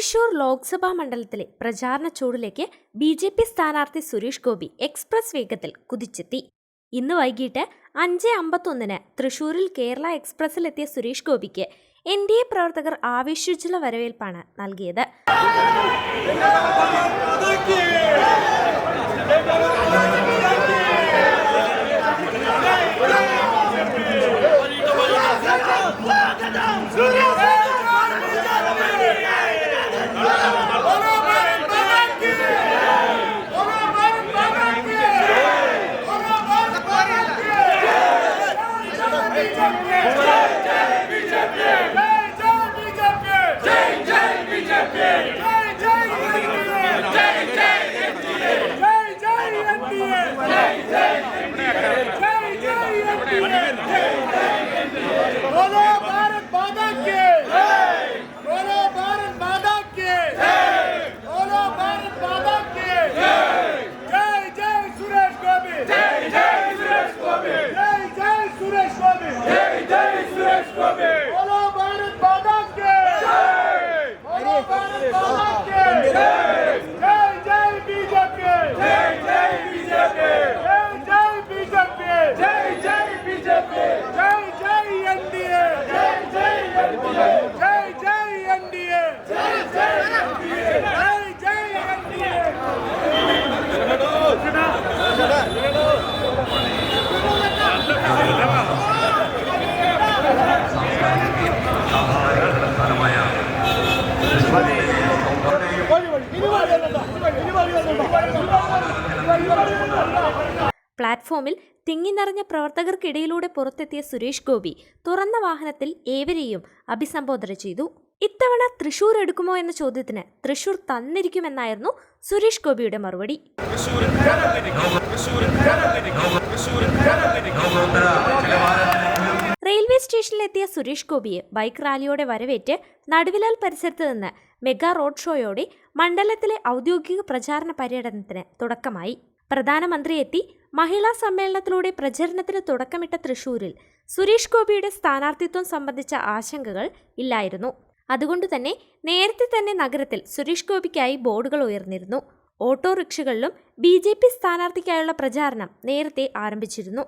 തൃശൂർ ലോക്സഭാ മണ്ഡലത്തിലെ പ്രചാരണ ചൂടിലേക്ക് B J P സ്ഥാനാർത്ഥി സുരേഷ് ഗോപി എക്സ്പ്രസ് വേഗത്തിൽ കുതിച്ചെത്തി. ഇന്ന് വൈകിട്ട് അഞ്ച് അമ്പത്തൊന്നിന് തൃശൂരിൽ കേരള എക്സ്പ്രസിലെത്തിയ സുരേഷ് ഗോപിക്ക് എൻ ഡി എ പ്രവർത്തകർ ആവേശിച്ചുള്ള വരവേൽപ്പാണ് നൽകിയത്. Captain! പ്ലാറ്റ്ഫോമിൽ തിങ്ങി നിറഞ്ഞ പ്രവർത്തകർക്കിടയിലൂടെ പുറത്തെത്തിയ സുരേഷ് ഗോപി തുറന്ന വാഹനത്തിൽ ഏവരെയും അഭിസംബോധന ചെയ്തു. ഇത്തവണ തൃശൂർ എടുക്കുമോ എന്ന ചോദ്യത്തിന് തൃശൂർ തന്നിരിക്കുമെന്നായിരുന്നു സുരേഷ് ഗോപിയുടെ മറുപടി. സ്റ്റേഷനിലെത്തിയ സുരേഷ് ഗോപിയെ ബൈക്ക് റാലിയോടെ വരവേറ്റ് നടുവിലാൽ പരിസരത്ത് നിന്ന് മെഗാ റോഡ് ഷോയോടെ മണ്ഡലത്തിലെ ഔദ്യോഗിക പ്രചാരണ പര്യടനത്തിന് തുടക്കമായി. പ്രധാനമന്ത്രി എത്തി മഹിളാ സമ്മേളനത്തിലൂടെ പ്രചരണത്തിന് തുടക്കമിട്ട തൃശൂരിൽ സുരേഷ് ഗോപിയുടെ സ്ഥാനാർത്ഥിത്വം സംബന്ധിച്ച ആശങ്കകൾ ഇല്ലായിരുന്നു. അതുകൊണ്ടുതന്നെ നേരത്തെ തന്നെ നഗരത്തിൽ സുരേഷ് ഗോപിക്കായി ബോർഡുകൾ ഉയർന്നിരുന്നു. ഓട്ടോറിക്ഷകളിലും ബി ജെ പി സ്ഥാനാർത്ഥിക്കായുള്ള പ്രചാരണം നേരത്തെ ആരംഭിച്ചിരുന്നു.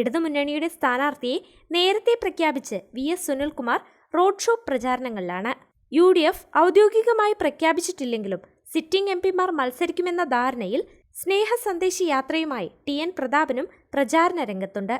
ഇടതുമുന്നണിയുടെ സ്ഥാനാർത്ഥിയെ നേരത്തെ പ്രഖ്യാപിച്ച് V S Sunilkumar road show പ്രചാരണങ്ങളിലാണ്. U D F ഔദ്യോഗികമായി പ്രഖ്യാപിച്ചിട്ടില്ലെങ്കിലും സിറ്റിംഗ് എം പിമാർ മത്സരിക്കുമെന്ന ധാരണയിൽ സ്നേഹ സന്ദേശ യാത്രയുമായി ടി എൻ പ്രതാപനും പ്രചാരണ രംഗത്തുണ്ട്.